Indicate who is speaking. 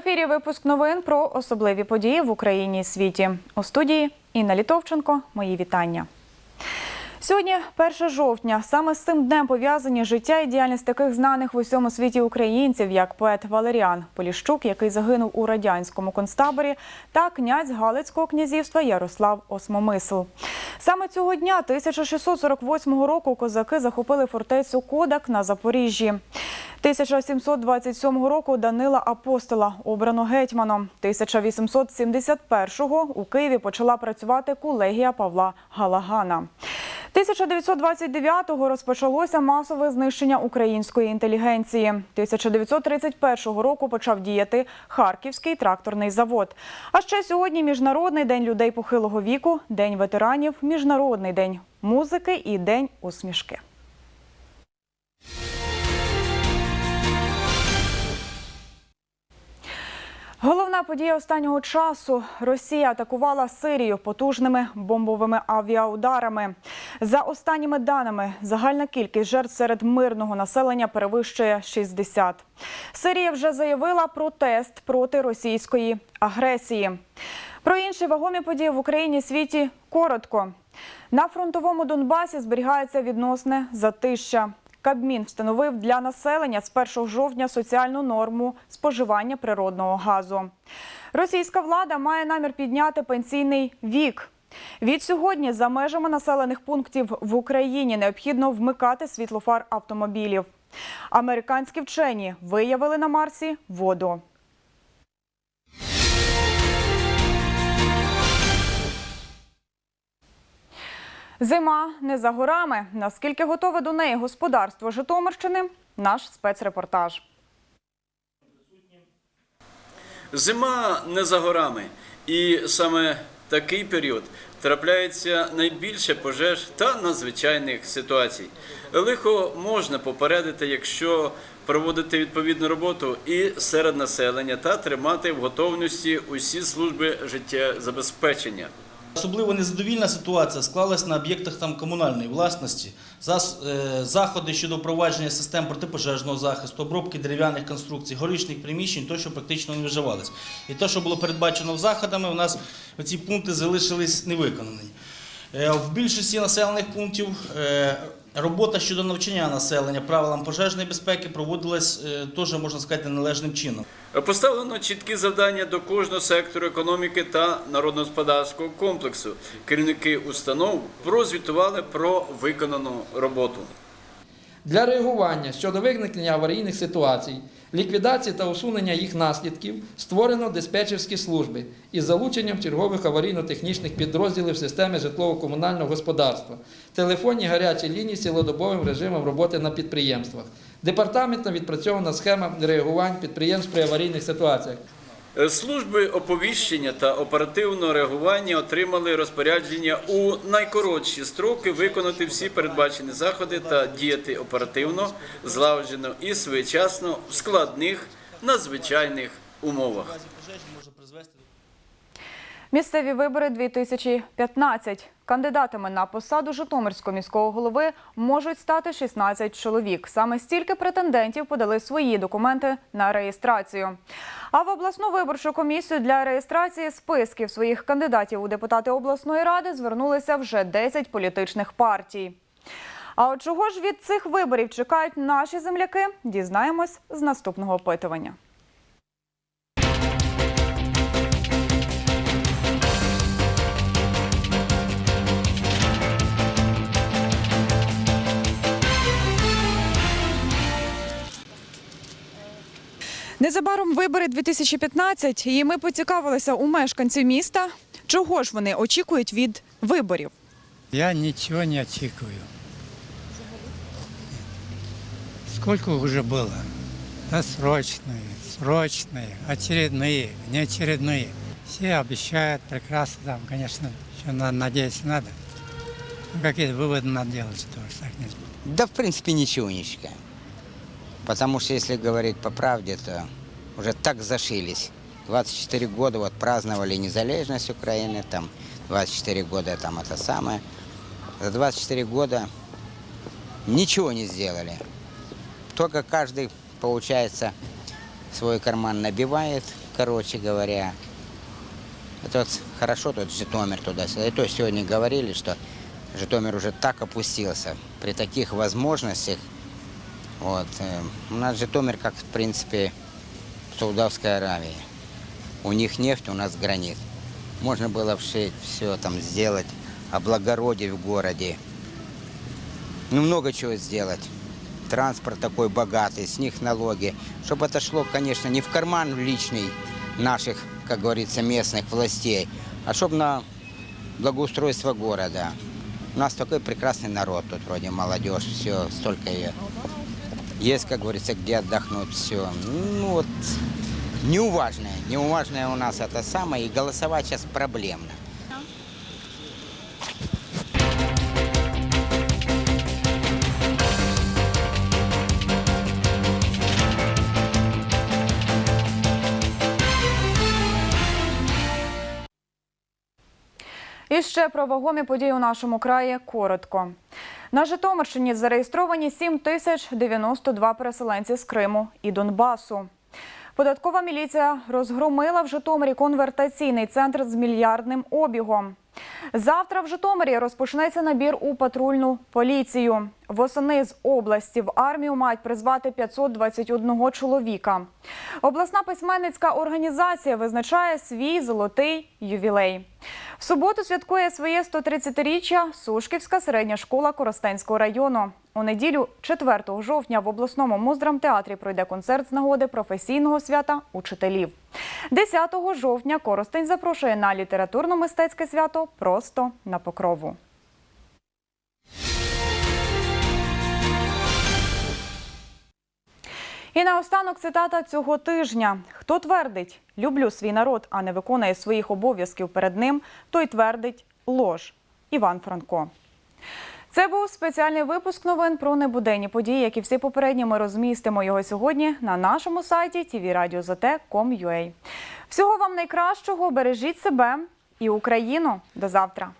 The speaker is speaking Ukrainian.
Speaker 1: ефірі випуск новин про особливі події в Україні і світі. У студії Інна Літовченко. Мої вітання. Сьогодні 1 жовтня. Саме з цим днем пов'язані життя і діяльність таких знаних в усьому світі українців, як поет Валеріан Поліщук, який загинув у радянському концтаборі, та князь Галицького князівства Ярослав Осмомисл. Саме цього дня 1648 року козаки захопили фортецю Кодак на Запоріжжі. 1727 року Данила Апостола обрано гетьманом. 1871-го у Києві почала працювати колегія Павла Галагана. 1929-го розпочалося масове знищення української інтелігенції. 1931 року почав діяти Харківський тракторний завод. А ще сьогодні Міжнародний день людей похилого віку, День ветеранів, Міжнародний день музики і День усмішки. Головна подія останнього часу Росія атакувала Сирію потужними бомбовими авіаударами. За останніми даними, загальна кількість жертв серед мирного населення перевищує 60. Сирія вже заявила протест проти російської агресії. Про інші вагомі події в Україні і світі коротко. На фронтовому Донбасі зберігається відносне затища. Кабмін встановив для населення з 1 жовтня соціальну норму споживання природного газу. Російська влада має намір підняти пенсійний вік. Від сьогодні за межами населених пунктів в Україні необхідно вмикати світлофар автомобілів. Американські вчені виявили на Марсі воду. Зима не за горами. Наскільки готове до неї господарство Житомирщини? Наш спецрепортаж.
Speaker 2: Зима не за горами, і саме такий період трапляється найбільше пожеж та надзвичайних ситуацій. Лихо можна попередити, якщо проводити відповідну роботу і серед населення та тримати в готовності усі служби життєзабезпечення.
Speaker 3: Особливо незадовільна ситуація склалась на об'єктах там комунальної власності. Е, Заходи щодо впровадження систем протипожежного захисту, обробки дерев'яних конструкцій, горішніх приміщень, то, що практично не виживалось. І те, що було передбачено заходами, у нас ці пункти залишились невиконані. Е, В більшості населених пунктів е, робота щодо навчання населення правилам пожежної безпеки проводилась е, теж, можна сказати, належним чином.
Speaker 2: Поставлено чіткі завдання до кожного сектору економіки та народно-господарського комплексу. Керівники установ прозвітували про виконану роботу.
Speaker 4: Для реагування щодо виникнення аварійних ситуацій, ліквідації та усунення їх наслідків створено диспетчерські служби із залученням чергових аварійно-технічних підрозділів системи житлово-комунального господарства, телефонні гарячі лінії з цілодобовим режимом роботи на підприємствах. Департаментом відпрацьована схема реагувань підприємств при аварійних ситуаціях.
Speaker 2: Служби оповіщення та оперативного реагування отримали розпорядження у найкоротші строки виконати всі передбачені заходи та діяти оперативно, злагоджено і своєчасно в складних надзвичайних умовах.
Speaker 1: Місцеві вибори 2015. Кандидатами на посаду Житомирського міського голови можуть стати 16 чоловік. Саме стільки претендентів подали свої документи на реєстрацію. А в обласну виборчу комісію для реєстрації списків своїх кандидатів у депутати обласної ради звернулися вже 10 політичних партій. А от чого ж від цих виборів чекають наші земляки? Дізнаємось з наступного опитування. Незабаром вибори 2015, і ми поцікавилися у мешканців міста, чого ж вони очікують від виборів.
Speaker 5: Я ничего не очікую. Сколько уже было? Досрочные, срочные, очередные, неочередные. Все обещают прекрасно, там, конечно, еще надо, надеяться надо. Ну, какие выводы надо делать, что уж так не
Speaker 6: Да, в принципе, ничего не считаю. Потому что, если говорить по правде, то уже так зашились. 24 года вот праздновали незалежность Украины, там 24 года там это самое. За 24 года ничего не сделали. Только каждый, получается, свой карман набивает, короче говоря. Это вот хорошо тут Житомир туда-сюда. И то сегодня говорили, что Житомир уже так опустился при таких возможностях. Вот. э, У нас Житомир, как в принципе, Саудовская Аравия. У них нефть, у нас гранит. Можно было все там сделать, облагородить в городе. Ну, много чего сделать. Транспорт такой богатый, с них налоги. Чтобы это шло, конечно, не в карман личный наших, как говорится, местных властей, а чтобы на благоустройство города. У нас такой прекрасный народ тут, вроде молодежь, все, столько ее. Есть, как говорится, где отдохнуть, все. Ну вот, неуважное, неуважное у нас это самое, и голосовать сейчас проблемно.
Speaker 1: І ще про вагомі події у нашому краї коротко. На Житомирщині зареєстровані 7 тисяч 92 переселенці з Криму і Донбасу. Податкова міліція розгромила в Житомирі конвертаційний центр з мільярдним обігом. Завтра в Житомирі розпочнеться набір у патрульну поліцію. Восени з області в армію мають призвати 521 чоловіка. Обласна письменницька організація визначає свій золотий ювілей. В суботу святкує своє 130-річчя Сушківська середня школа Коростенського району. У неділю, 4 жовтня, в обласному муздрамтеатрі пройде концерт з нагоди професійного свята учителів. 10 жовтня Коростень запрошує на літературно-мистецьке свято просто на покрову. І наостанок цитата цього тижня: хто твердить люблю свій народ, а не виконує своїх обов'язків перед ним, той твердить лож. Іван Франко. Це був спеціальний випуск новин про небуденні події, як і всі попередні. Ми розмістимо його сьогодні на нашому сайті tvradio.zt.com.ua. Всього вам найкращого, бережіть себе і Україну. До завтра.